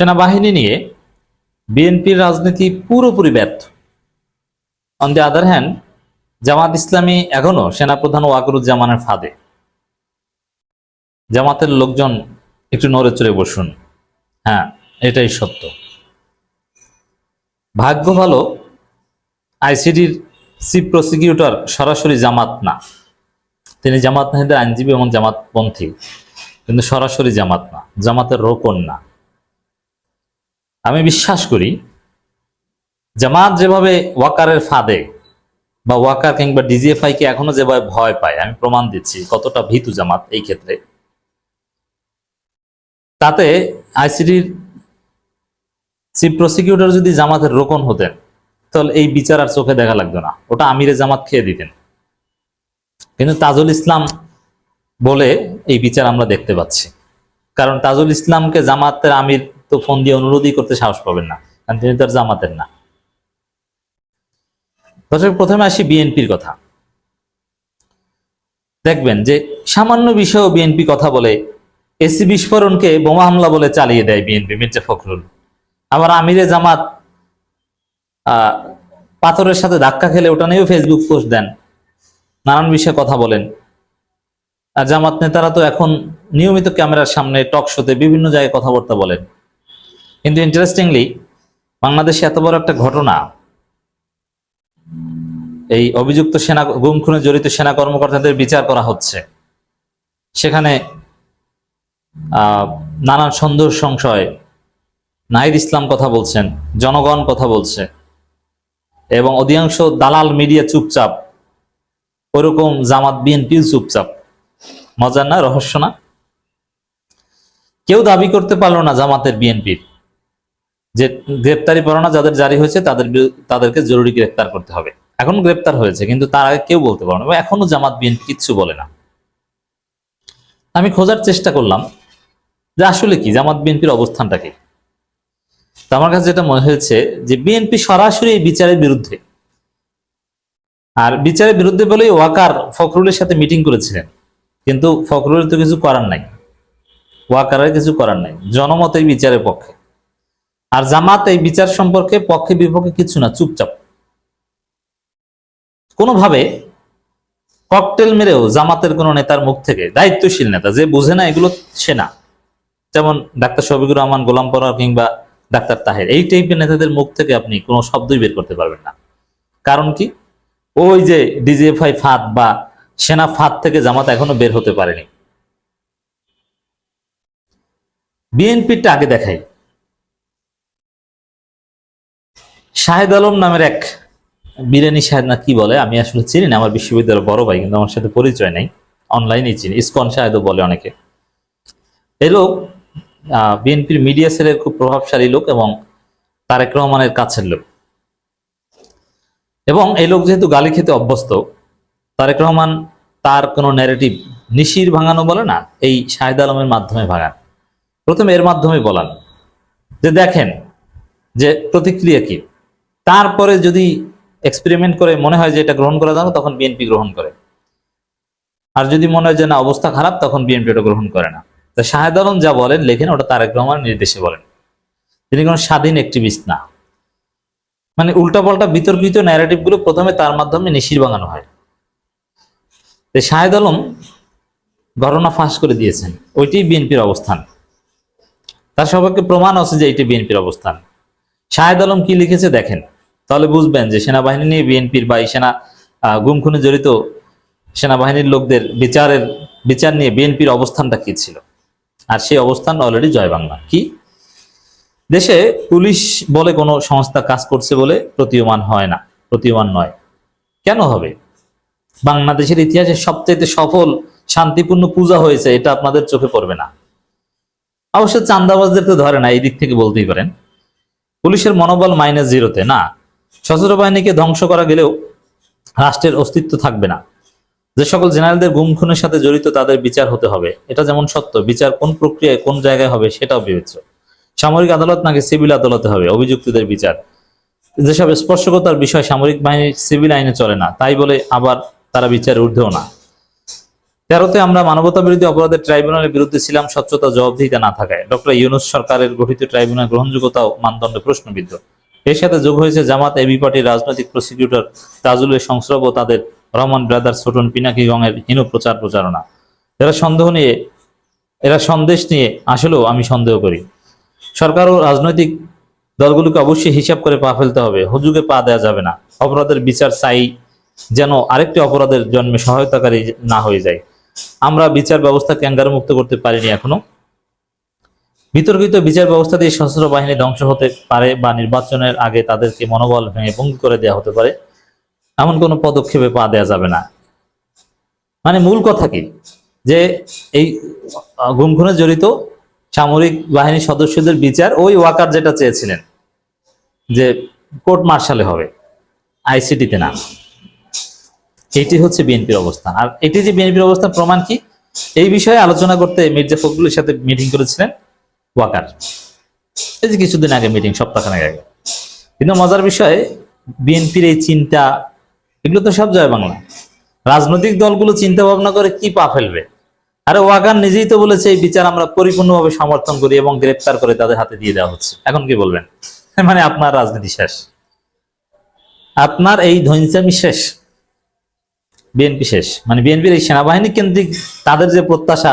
সেনাবাহিনী নিয়ে বিএনপির রাজনীতি পুরোপুরি ব্যর্থ। On the other hand Jamaat Islami এখনও সেনাপ্রধান ওয়াকরুজ্জামানের ফাঁদে। জামাতের লোকজন একটু নড়ে চড়ে বসুন। হ্যাঁ এটাই সত্য। ভাগ্য ভালো, আইসিডির চিফ প্রসিকিউটর সরাসরি জামাত না। তিনি জামাত নাহিদের আইনজীবী এবং জামাতপন্থী, কিন্তু সরাসরি জামাত না, জামাতের রোকন না। আমি বিশ্বাস করি, জামাত যেভাবে ওয়াকারের ফাঁদে বা ওয়াকার কিংবা ডিজিএফআই কে এখনও যেভাবে ভয় পায়, আমি প্রমাণ দিচ্ছি কতটা ভীতু জামাত এই ক্ষেত্রে, তাতে আইসিডির চিফ প্রসিকিউটর যদি জামাতের রোকন হতেন, তাহলে এই বিচার আর চোখে দেখা লাগতো না। ওটা আমিরে জামাত খেয়ে দিতেন। কিন্তু তাজুল ইসলাম বলে এই বিচার আমরা দেখতে পাচ্ছি। কারণ তাজুল ইসলামকে জামাতের আমির তো ফোন দিয়ে অনুরোধই করতে সাহস পাবেন না, কারণ তিনি তো আর জামাতের না। দর্শক, প্রথমে আসি বিএনপির কথা। দেখবেন যে সামান্য বিষয়েও বিএনপি কথা বলে, এসি বিস্ফোরণকে বোমা হামলা বলে চালিয়ে দেয় বিএনপি, মির্জা ফখরুল। আবার আমিরে জামাত পাথরের সাথে ধাক্কা খেলে ওটা নিয়েও ফেসবুক পোস্ট দেন, নানান বিষয়ে কথা বলেন। আর জামাত নেতারা তো এখন নিয়মিত ক্যামেরার সামনে টক শোতে বিভিন্ন জায়গায় কথাবার্তা বলেন। কিন্তু ইন্টারেস্টিংলি বাংলাদেশে এত বড় একটা ঘটনা, এই অভিযুক্ত সেনা গুম খুনে জড়িত সেনা কর্মকর্তাদের বিচার করা হচ্ছে। সেখানে নানান সন্দেহ সংশয়, নাহিদ ইসলাম কথা বলছেন, জনগণ কথা বলছে, এবং অধিকাংশ দালাল মিডিয়া চুপচাপ, ওরকম জামাত বিএনপিও চুপচাপ। মজার না, রহস্য না? কেউ দাবি করতে পারল না জামাতের বিএনপির। যে গ্রেপ্তারি পরোয়ানা যাদের জারি হয়েছে, তাদের তাদেরকে জরুরি গ্রেপ্তার করতে হবে। এখন গ্রেপ্তার হয়েছে, কিন্তু তার আগে কেউ বলতে পারল না এখনও জামাত বিএনপি কিচ্ছু বলে না। আমি খোঁজার চেষ্টা করলাম যে আসলে কি, জামাত বিএনপির অবস্থানটা কি। তো আমার কাছে যেটা মনে হয়েছে যে বিএনপি সরাসরি এই বিচারের বিরুদ্ধে, আর বিচারের বিরুদ্ধে বলেই ওয়াকার ফখরুলের সাথে মিটিং করেছিলেন। কিন্তু ফখরুলের তো কিছু করার নাই, ওয়াকারের কিছু করার নাই জনমত এই বিচারের পক্ষে। আর জামাত এই বিচার সম্পর্কে পক্ষে বিপক্ষে কিছু না, চুপচাপ। কোনোভাবে ককটেল মেরেও জামাতের কোনো নেতার মুখ থেকে দায়িত্বশীল নেতা, যে বুঝে না এগুলো সে না। যেমন ডাক্তার শফিকুর রহমান, গোলাম পরার কিংবা ডাক্তার তাহের, এই টাইপের নেতাদের মুখ থেকে আপনি কোনো শব্দই বের করতে পারবেন না। কারণ কি? ওই যে ডিজিএফআই ফাঁদ বা সেনা ফাঁদ থেকে জামাত এখনও বের হতে পারেনি। বিএনপিটা আগে দেখাই। শাহেদ আলম নামের এক বিরিয়ানি শাহেদ না কি বলে? আমি আসলে চিনি না, আমার বিশ্ববিদ্যালয়ের বড় ভাই, কিন্তু আমার সাথে পরিচয় নেই। অনলাইনেই চিনি, ইসকন শাহেদও বলে অনেকে। এই লোক বিএনপির মিডিয়া সেলের খুব প্রভাবশালী লোক এবং তারেক রহমানের কাছের লোক। এবং এই লোক যেহেতু গালি খেতে অভ্যস্ত, তারেক রহমান তার কোনো ন্যারেটিভ নিশির ভাঙানো বলে না, এই শাহেদ আলমের মাধ্যমে ভাঙান। প্রথমে এর মাধ্যমে বলান যে, দেখেন যে প্রতিক্রিয়া কি? তারপরে যদি এক্সপেরিমেন্ট করে মনে হয় যে এটা গ্রহণ করা যাবে, তখন বিএনপি গ্রহণ করে। আর যদি মনে হয় যে না, অবস্থা খারাপ, তখন বিএনপি ওটা গ্রহণ করে না। তা শাহেদ আলম যা বলেন, লেখেন, ওটা তারেক রহমানের নির্দেশে বলেন। তিনি কোনো স্বাধীন অ্যাক্টিভিস্ট না। মানে উল্টাপাল্টা বিতর্কিত ন্যারেটিভগুলো প্রথমে তার মাধ্যমে নিশির বাঙানো হয়। শাহেদ আলম ঘটনা ফাঁস করে দিয়েছেন। ওইটাই বিএনপির অবস্থান। তার সবাইকে প্রমাণ আছে যে এইটি বিএনপির অবস্থান। শাহেদ আলম কি লিখেছে দেখেন। তাহলে বুঝবেন যে সেনাবাহিনী নিয়ে বিএনপির বা সেনা গুম খুনে জড়িত সেনাবাহিনীর লোকদের বিচারের, বিচার নিয়ে বিএনপির অবস্থানটা কি ছিল? আর সেই অবস্থান অলরেডি জয় বাংলা কি? দেশে পুলিশ বলে কোনো সংস্থা কাজ করছে বলে প্রতীয়মান হয় না, প্রতীয়মান নয়। কেন হবে? বাংলাদেশের ইতিহাসে সবচেয়ে সফল, শান্তিপূর্ণ পূজা হয়েছে, এটা আপনাদের চোখে পড়বে না। অবশ্য চান্দাবাজদের তো ধরে না, এই দিক থেকে বলতেই পারেন। পুলিশের মনোবল মাইনাস জিরোতে না, সশস্ত্র বাহিনীকে ধ্বংস করা গেলেও রাষ্ট্রের অস্তিত্ব থাকবে না। যে সকল জেনারেলদের গুম খুনের সাথে জড়িত তাদের বিচার হতে হবে। এটা যেমন সত্য, বিচার কোন প্রক্রিয়ায় কোন জায়গায় হবে সেটাও বিবেচ্য। সামরিক আদালত নাকি সিভিল আদালতে হবে, অভিযুক্তদের বিচার। যেসব স্পর্শকতার বিষয় সামরিক বাহিনীর সিভিল আইনে চলে না, তাই বলে আবার তারা বিচারে ঊর্ধ্বেও না। তেরোতে আমরা মানবতা বিরোধী অপরাধের ট্রাইব্যুনালের বিরুদ্ধে ছিলাম স্বচ্ছতা জবাবদিহিতা না থাকায়। ডক্টর ইউনুস সরকারের গঠিত ট্রাইব্যুনাল গ্রহণযোগ্যতা মানদণ্ড প্রশ্নবিদ্ধ। এর সাথে যোগ হয়েছে জামাত, এবি পার্টির রাজনৈতিক প্রসিকিউটর তাজুলের সংস্রব ও তাদের রহমান ব্রাদার ছোটন পিনাকি গঙের হীন প্রচার প্রচারণা। এরা সন্দেহ নিয়ে, এরা সন্দেশ নিয়ে আসলেও আমি সন্দেহ করি। সরকার ও রাজনৈতিক দলগুলোকে অবশ্যই হিসাব করে পা ফেলতে হবে। হুজুগে পা দেওয়া যাবে না। অপরাধের বিচার চাই যেন আরেকটি অপরাধের জন্মে সহায়তাকারী না হয়ে যায়। আমরা বিচার ব্যবস্থা ক্যাঙ্গারু মুক্ত করতে পারিনি এখনও। বিতর্কিত বিচার ব্যবস্থা দিয়ে সশস্ত্র বাহিনী ধ্বংস হতে পারে বা নির্বাচনের আগে তাদেরকে মনোবল ভেঙে ভঙ্গ করে দেওয়া হতে পারে এমন কোনো পদক্ষেপে পা দেওয়া যাবে না। মানে মূল কথা কি? যে এই আহ, গুম খুনে জড়িত সামরিক বাহিনীর সদস্যদের বিচার ওই ওয়াকার যেটা চেয়েছিলেন যে কোর্ট মার্শালে হবে আইসিটিতে না। এটি হচ্ছে বিএনপির অবস্থান। আর এটি যে বিএনপির অবস্থান, প্রমাণ কি? এই বিষয়ে আলোচনা করতে মির্জা ফখরুলের সাথে মিটিং করেছিলেন ওয়াকার। এই যে কিছুদিন আগে মিটিং সপ্তাহখানেক আগে। কিন্তু মজার বিষয়ে, বিএনপির এই চিন্তা, এগুলো তো সব জয় বাংলা। রাজনৈতিক দলগুলো চিন্তা ভাবনা করে কি পা ফেলবে? আরে ওয়াকার নিজেই তো বলেছে, এই বিচার আমরা পরিপূর্ণভাবে সমর্থন করি এবং গ্রেপ্তার করে তাদের হাতে দিয়ে দেওয়া হচ্ছে। এখন কি বলবেন? মানে আপনার রাজনীতি শেষ। আপনার এই ধৈর্যামি শেষ। বিএনপি শেষ। মানে বিএনপির এই সেনাবাহিনী কেন্দ্রিক তাদের যে প্রত্যাশা,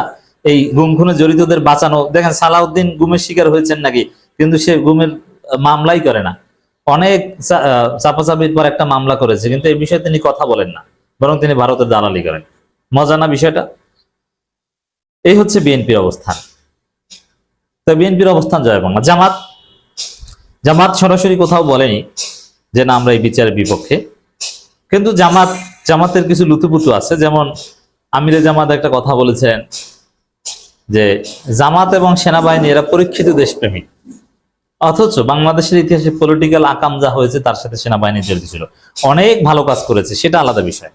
এই গুম খুনে জড়িতদের বাঁচানো, দেখেন সালাউদ্দিন গুমের শিকার হয়েছেন নাকি, কিন্তু সে গুমের মামলাই করে না। অনেক চাপাচাপির পর একটা মামলা করেছে, কিন্তু এই বিষয়ে তিনি কথা বলেন না, বরং তিনি ভারতের দালালি করেন। মজা না বিষয়টা? এই হচ্ছে বিএনপির অবস্থান। তো বিএনপির অবস্থান জয় বাংলা। জামাত জামাত সরাসরি কোথাও বলেনি যে না, আমরা এই বিচারের বিপক্ষে। কিন্তু জামাত জামাতের কিছু লুতুপুতু আছে, যেমন আমিরে জামাত একটা কথা বলেছেন যে জামাত এবং সেনাবাহিনী এরা পরীক্ষিত দেশপ্রেমিক। অথচ বাংলাদেশের ইতিহাসে পলিটিক্যাল আকাম যা হয়েছে তার সাথে সেনাবাহিনী জড়িত ছিল। অনেক ভালো কাজ করেছে, সেটা আলাদা বিষয়।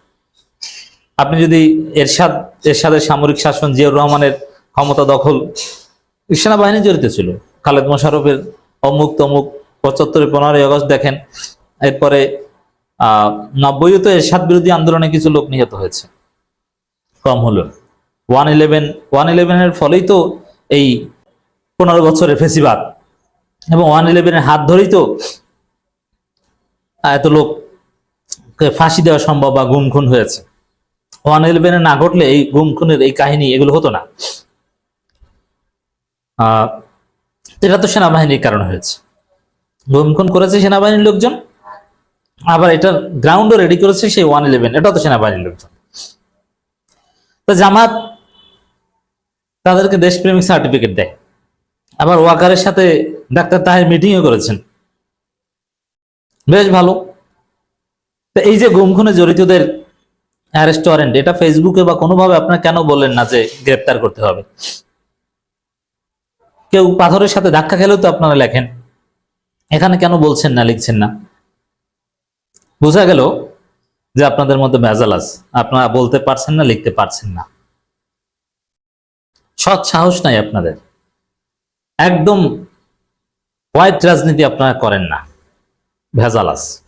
আপনি যদি এরশাদ, এরশাদের সামরিক শাসন জিয়াউর রহমানের ক্ষমতা দখল, সেনাবাহিনী জড়িত ছিল। খালেদ মোশারফের অমুক তমুক পঁচাত্তরে পনেরোই আগস্ট দেখেন, এরপরে আহ নব্বই তো এরশাদ বিরোধী আন্দোলনে কিছু লোক নিহত হয়েছে। কম হলো ওয়ান ইলেভেন, ওয়ান ইলেভেনের ফলেই তো এই পনেরো বছরের ফেসিবাদ। এবং ওয়ান ইলেভেনের হাত ধরেই তো এত লোক ফাঁসি দেওয়া সম্ভব বা গুম খুন হয়েছে। ওয়ান ইলেভেনে না ঘটলে এই গুম খুনের এই কাহিনী, এগুলো হতো না। এটা তো সেনাবাহিনীর কারণে হয়েছে। গুম খুন করেছে সেনাবাহিনীর লোকজন। আবার এটা গ্রাউন্ডও রেডি করেছে সেই ওয়ান ইলেভেন এটাও তো সেনাবাহিনীর লোকজন। তো জামাত তাদেরকে দেশপ্রেমিক সার্টিফিকেট দেয়। আবার ওয়াকারের সাথে ডাক্তার তাহের মিটিংও করেছেন। বেশ ভালো। তো এই যে গুম খুনে জড়িতদের অ্যারেস্ট ওয়ারেন্ট এটা ফেসবুকে বা কোনোভাবে আপনারা কেন বললেন না যে গ্রেপ্তার করতে হবে? কেউ পাথরের সাথে ধাক্কা খেলেও তো আপনারা লেখেন। এখানে কেন বলছেন না, লিখছেন না? বোঝা গেল যে আপনাদের মধ্যে ভেজাল আছে আপনারা বলতে পারছেন না, লিখতে পারছেন না। সৎ সাহস নাই আপনাদের। একদম হোয়াইট রাজনীতি আপনারা করেন না। ভেজাল আছে